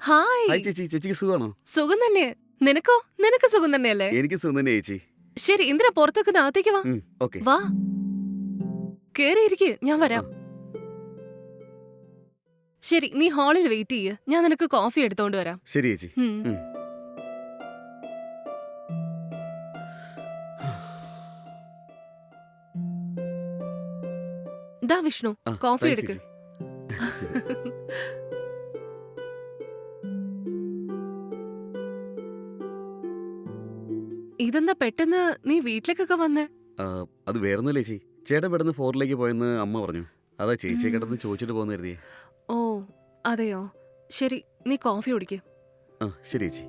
Hi. Hi ചേച്ചി ചേച്ചിക്ക് സുഖമാണോ? സുഖം തന്നെ. നിനക്കോ? നിനക്ക് സുഖം തന്നെയല്ലേ? എനിക്ക് സുഖം തന്നെ ചേച്ചി. ശരി ഇന്ദ്ര പുറത്തൊക്കെ അകത്തേക്ക് വാ. ഓക്കെ. വാ. കേറിയിരിക്ക് ഞാൻ വരാം. ശരി നീ ഹാളിൽ വെയിറ്റ് ചെയ്യ്. ഞാൻ നിനക്ക് കോഫി എടുത്തോണ്ട് വരാം. ശരി ചേച്ചി. ഉം. ഉം. ദാ വിഷ്ണു ആ, കോഫി thanks എടുക്ക്. ചേച്ചി. ഇതെന്താ പെട്ടെന്ന് നീ വീട്ടിലേക്കൊക്കെ വന്ന്? ആ, അത് വേറൊന്നുമില്ല ചേച്ചി. ചേട്ടൻ പെട്ടെന്ന് ഫോറിലേക്ക് പോയെന്ന് അമ്മ പറഞ്ഞു. അതാ ചേച്ചിയെ ഉം. കിടന്ന് ചോദിച്ചിട്ട് പോകുന്ന കരുതിയേ. ഓ അതെയോ? ശരി നീ കോഫി കുടിക്ക്. ആ ശരി ചേച്ചി.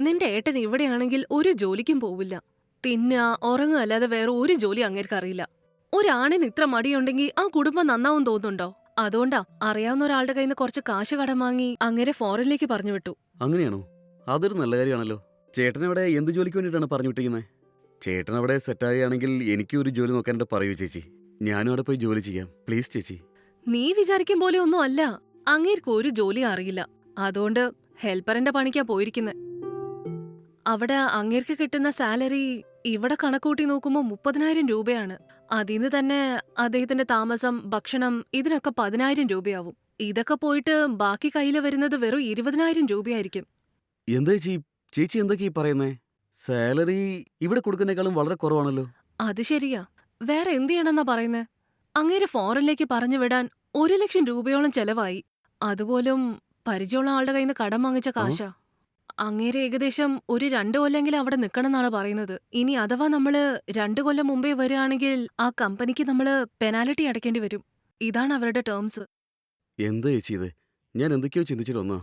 നിന്റെ ഏട്ടൻ ഇവിടെയാണെങ്കിൽ ഒരു ജോലിക്കും പോവില്ല. തിന്നുക ഉറങ്ങുക അല്ലാതെ വേറെ ഒരു ജോലി അങ്ങേർക്ക് അറിയില്ല ഒരാണിന് ഇത്ര മടിയുണ്ടെങ്കിൽ ആ കുടുംബം നന്നാവും തോന്നുന്നുണ്ടോ? അതുകൊണ്ടാ അറിയാവുന്ന ഒരാളുടെ കയ്യിൽ നിന്ന് കുറച്ച് കാശ് കടം വാങ്ങി അങ്ങനെ ഫോറിനിലേക്ക് പറഞ്ഞു വിട്ടു. അങ്ങനെയാണോ? അതൊരു നല്ല കാര്യമാണല്ലോ. ചേട്ടൻ അവിടെ എന്ത് ജോലിക്ക് വേണ്ടിയിട്ടാണ് പറഞ്ഞു വിട്ടിരിക്കുന്നത് ചേട്ടൻ അവിടെ സെറ്റ് ആയാണെങ്കിൽ എനിക്കും ഒരു ജോലി നോക്കാനായിട്ട് പറയൂ ചേച്ചി. ഞാനും അവിടെ പോയി ജോലി ചെയ്യാം. പ്ലീസ് ചേച്ചി. നീ വിചാരിക്കും പോലെ ഒന്നും അല്ല. അങ്ങേർക്ക് ഒരു ജോലി അറിയില്ല. അതുകൊണ്ട് ഹെൽപ്പറിന്റെ പണിക്കാ പോയിരിക്കുന്നത് അവിടെ അങ്ങേർക്ക് കിട്ടുന്ന സാലറി ഇവിടെ കണക്കൂട്ടി നോക്കുമ്പോൾ മുപ്പതിനായിരം രൂപയാണ്. അതിന്ന് തന്നെ അദ്ദേഹത്തിന്റെ താമസം ഭക്ഷണം ഇതിനൊക്കെ പതിനായിരം രൂപയാവും. ഇതൊക്കെ പോയിട്ട് ബാക്കി കയ്യിൽ വരുന്നത് വെറും ഇരുപതിനായിരം രൂപയായിരിക്കും. എന്താ ചേച്ചി? ചേച്ചി എന്തൊക്കെയാ ഈ പറയുന്നേ? സാലറി ഇവിടെ കൊടുക്കുന്നേക്കാളും വളരെ കുറവാണല്ലോ. അത് ശരിയാ. വേറെ എന്ത് ചെയ്യണമെന്നാ പറയുന്നേ? അങ്ങേര് ഫോറിനിലേക്ക് പറഞ്ഞു വിടാൻ ഒരു ലക്ഷം രൂപയോളം ചെലവായി. അതുപോലും പരിചയമുള്ള ആളുടെ കയ്യിൽ നിന്ന് കടം വാങ്ങിച്ച കാശാ. അങ്ങേര് ഏകദേശം ഒരു രണ്ടു കൊല്ലെങ്കിലും അവിടെ നിൽക്കണം എന്നാണ് പറയുന്നത്. ഇനി അഥവാ നമ്മൾ രണ്ടു കൊല്ലം മുമ്പേ വരികയാണെങ്കിൽ ആ കമ്പനിക്ക് നമ്മൾ പെനാലിറ്റി അടയ്ക്കേണ്ടി വരും. ഇതാണ് അവരുടെ ടേംസ് എന്താ ചേച്ചി ഇത്? ഞാൻ എന്തൊക്കെയോ ചിന്തിച്ചിട്ട് വന്നോ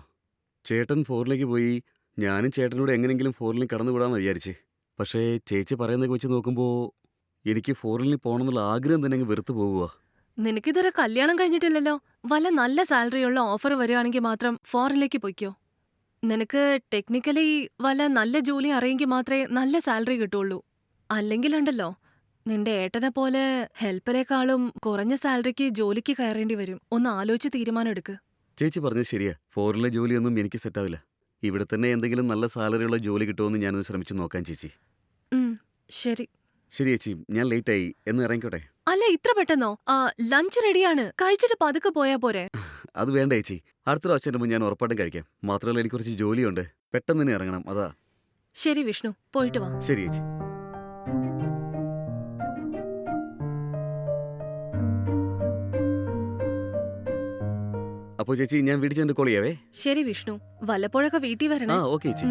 ചേട്ടൻ ഫോറിലേക്ക് പോയി ഞാനും ചേട്ടനോട് എങ്ങനെയെങ്കിലും ഫോറിനിൽ കടന്നു വിടാമെന്ന് വിചാരിച്ചേ. പക്ഷേ ചേച്ചി പറയുന്നതൊക്കെ വെച്ച് നോക്കുമ്പോൾ എനിക്ക് ഫോറിനിൽ പോകണമെന്നുള്ള ആഗ്രഹം തന്നെ അങ്ങ് വെറുത്ത് പോകുക നിനക്കിതുവരെ കല്യാണം കഴിഞ്ഞിട്ടില്ലല്ലോ. വല്ല നല്ല സാലറിയുള്ള ഓഫർ വരികയാണെങ്കിൽ മാത്രം ഫോറിലേക്ക് പൊയ്ക്കോ. നിനക്ക് ടെക്നിക്കലി വല്ല നല്ല ജോലി അറിയെങ്കിൽ മാത്രമേ നല്ല സാലറി കിട്ടുള്ളൂ. അല്ലെങ്കിലുണ്ടല്ലോ നിന്റെ ഏട്ടനെ പോലെ ഹെൽപ്പറേക്കാളും കുറഞ്ഞ സാലറിക്ക് ജോലിക്ക് കയറേണ്ടി വരും. ഒന്ന് ആലോചിച്ച് തീരുമാനം എടുക്ക്. ചേച്ചി പറഞ്ഞത് ശരിയാ. ഫോറിലെ ജോലിയൊന്നും എനിക്ക് സെറ്റാവില്ല ഇവിടെ തന്നെ എന്തെങ്കിലും നല്ല സാലറിയുള്ള ജോലി കിട്ടുമെന്ന് ഞാനൊന്ന് ശ്രമിച്ചു നോക്കാൻ ചേച്ചി. ഉം, ശരി. ശരി ചേച്ചി ഞാൻ ലേറ്റ് ആയി. എന്ന് ഇറങ്ങിക്കോട്ടെ? അല്ല ഇത്ര പെട്ടെന്നോ? ആ ലഞ്ച് റെഡിയാണ് കഴിച്ചിട്ട് പതുക്കെ പോയാ പോരെ. അത് വേണ്ട ചേച്ചി. അടുത്ത പ്രാവശ്യം മുമ്പ് ഞാൻ ഉറപ്പായിട്ടും കഴിക്കാം. മാത്രമല്ല എനിക്ക് കുറച്ച് ജോലിയുണ്ട്. പെട്ടെന്ന് തന്നെ ഇറങ്ങണം. അതാ. ശരി വിഷ്ണു. പോയിട്ട് വാ. ശരി ചേച്ചി. അപ്പോൾ ചേച്ചി ഞാൻ വീട്ടിൽ ചെന്ന് കോൾ ചെയ്യാവേ? ശരി വിഷ്ണു. വല്ലപ്പോഴൊക്കെ വീട്ടിൽ ആ വരണേ ഓക്കെ ചേച്ചി.